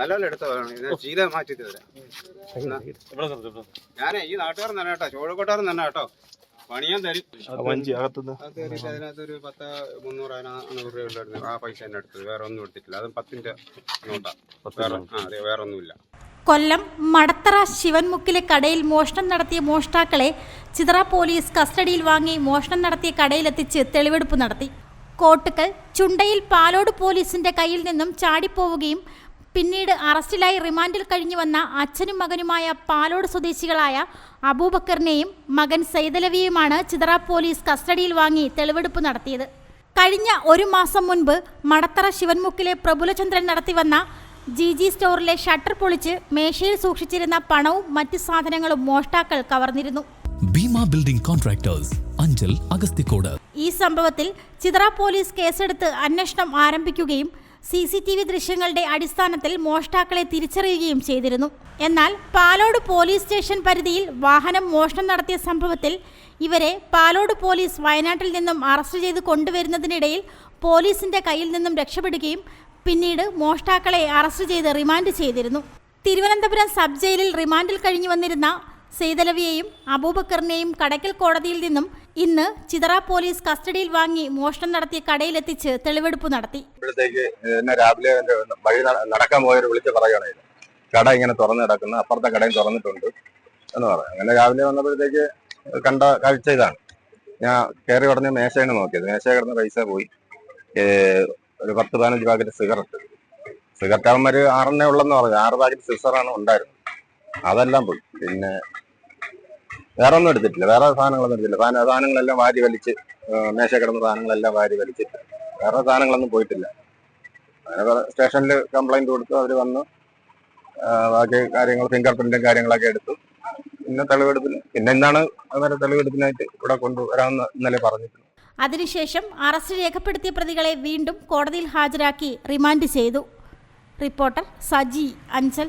നല്ലപോലെ എടുത്തോ ഇത് ശീല മാറ്റി തരാം ഞാനേ ഈ നാട്ടുകാരൻ തന്നെ കേട്ടോ ചോഴക്കോട്ടാരൻ തന്നെ കേട്ടോ. പണിയാൻ തരും. വഞ്ചി അകത്തുനിന്ന്. അത് കയറിയിട്ട് അതിനകത്ത് ഒരു പത്ത് മുന്നൂറ് നാനൂറ് രൂപ ഉണ്ടായിരുന്നു ആ പൈസ എന്നെ എടുത്തത് വേറെ ഒന്നും എടുത്തിട്ടില്ല. അതും പത്തിന്റെ നോട്ടാ വേറെ ആ അതെ വേറെ ഒന്നുമില്ല. കൊല്ലം മടത്തറ ശിവൻമുക്കിലെ കടയിൽ മോഷണം നടത്തിയ മോഷ്ടാക്കളെ ചിതറ പോലീസ് കസ്റ്റഡിയിൽ വാങ്ങി മോഷണം നടത്തിയ കടയിലെത്തിച്ച് തെളിവെടുപ്പ് നടത്തി. കോട്ടുക്കൽ ചുണ്ടയിൽ പാലോട് പോലീസിന്റെ കയ്യിൽ നിന്നും ചാടിപ്പോവുകയും പിന്നീട് അറസ്റ്റിലായി റിമാൻഡിൽ കഴിഞ്ഞു വന്ന അച്ഛനും മകനുമായ പാലോട് സ്വദേശികളായ അബൂബക്കറിനെയും മകൻ സൈതലവിയുമാണ് ചിതറ പോലീസ് കസ്റ്റഡിയിൽ വാങ്ങി തെളിവെടുപ്പ് നടത്തിയത്. കഴിഞ്ഞ ഒരു മാസം മുൻപ് മടത്തറ ശിവൻമുക്കിലെ പ്രഫുലചന്ദ്രൻ നടത്തിവന്ന ജി ജി സ്റ്റോറിലെ ഷട്ടർ പൊളിച്ച് മേശയിൽ സൂക്ഷിച്ചിരുന്ന പണവും മറ്റ് സാധനങ്ങളും മോഷ്ടാക്കൾ കവർന്നിരുന്നു. ഭീമ ബിൽഡിംഗ് കോൺട്രാക്ടേഴ്സ് അഞ്ചൽ അഗസ്തിക്കോട് ഈ സംഭവത്തിൽ ചിത്ര പോലീസ് കേസെടുത്ത് അന്വേഷണം ആരംഭിക്കുകയും സി സി ടി വി ദൃശ്യങ്ങളുടെ അടിസ്ഥാനത്തിൽ മോഷ്ടാക്കളെ തിരിച്ചറിയുകയും ചെയ്തിരുന്നു. എന്നാൽ പാലോട് പോലീസ് സ്റ്റേഷൻ പരിധിയിൽ വാഹനം മോഷണം നടത്തിയ സംഭവത്തിൽ ഇവരെ പാലോട് പോലീസ് വയനാട്ടിൽ നിന്നും അറസ്റ്റ് ചെയ്ത് കൊണ്ടുവരുന്നതിനിടയിൽ പോലീസിന്റെ കയ്യിൽ നിന്നും രക്ഷപ്പെടുകയും പിന്നീട് മോഷ്ടാക്കളെ അറസ്റ്റ് ചെയ്ത് റിമാൻഡ് ചെയ്തിരുന്നു. തിരുവനന്തപുരം സബ് ജയിലിൽ റിമാൻഡിൽ കഴിഞ്ഞു വന്നിരുന്ന സെയ്തലവിയെയും അബൂബക്കറിനെയും കടയ്ക്കൽ കോടതിയിൽ നിന്നും ഇന്ന് ചിതറ പോലീസ് കസ്റ്റഡിയിൽ വാങ്ങി മോഷണം നടത്തിയ കടയിലെത്തിച്ച് തെളിവെടുപ്പ് നടത്തി. രാവിലെ വഴി നട- നടക്കാൻ പോയവർ വിളിച്ച് പറയുകയാണ് കട ഇങ്ങനെ തുറന്നു കിടക്കുന്നു അപ്പുറത്തെ കടയും തുറന്നിട്ടുണ്ട് എന്ന് പറയാം അങ്ങനെ രാവിലെ വന്നപ്പോഴത്തേക്ക് കണ്ട കാഴ്ച ഇതാണ്. ഞാൻ കയറി ഉടനെ മേശയാണ് നോക്കിയത്. മേശ കിടന്ന പൈസ പോയി. ഒരു പത്ത് പതിനഞ്ച് പാക്കറ്റ് സിഗരറ്റ്. സിഗരറ്റ് അവന്മാർ ആറെണ്ണേ ഉള്ളെന്ന് പറഞ്ഞു. ആറ് പാക്കറ്റ് സിസറാണ് ഉണ്ടായിരുന്നത്. അതെല്ലാം പോയി. പിന്നെ വേറെ ഒന്നും എടുത്തിട്ടില്ല. വേറെ സാധനങ്ങളൊന്നും എടുത്തിട്ടില്ല. സാധന- സാധനങ്ങളെല്ലാം വാരി വലിച്ച് മേശ കിടന്ന സാധനങ്ങളെല്ലാം വാരി വലിച്ചിട്ട്. വേറെ സാധനങ്ങളൊന്നും പോയിട്ടില്ല. അങ്ങനെ സ്റ്റേഷനിൽ കംപ്ലൈന്റ് കൊടുത്തു അവർ വന്ന്. ബാക്കി കാര്യങ്ങൾ ഫിംഗർ പ്രിന്റും കാര്യങ്ങളൊക്കെ എടുത്തു. പിന്നെ തെളിവെടുപ്പിന് പിന്നെ എന്താണ് അങ്ങനെ തെളിവെടുപ്പിനായിട്ട് ഇവിടെ കൊണ്ടുവരാമെന്ന് ഇന്നലെ പറഞ്ഞിട്ടുണ്ട് അതിനുശേഷം അറസ്റ്റ് രേഖപ്പെടുത്തിയ പ്രതികളെ വീണ്ടും കോടതിയിൽ ഹാജരാക്കി റിമാൻഡ് ചെയ്തു. Reporter Saji Anchal.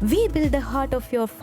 we build the heart of your family.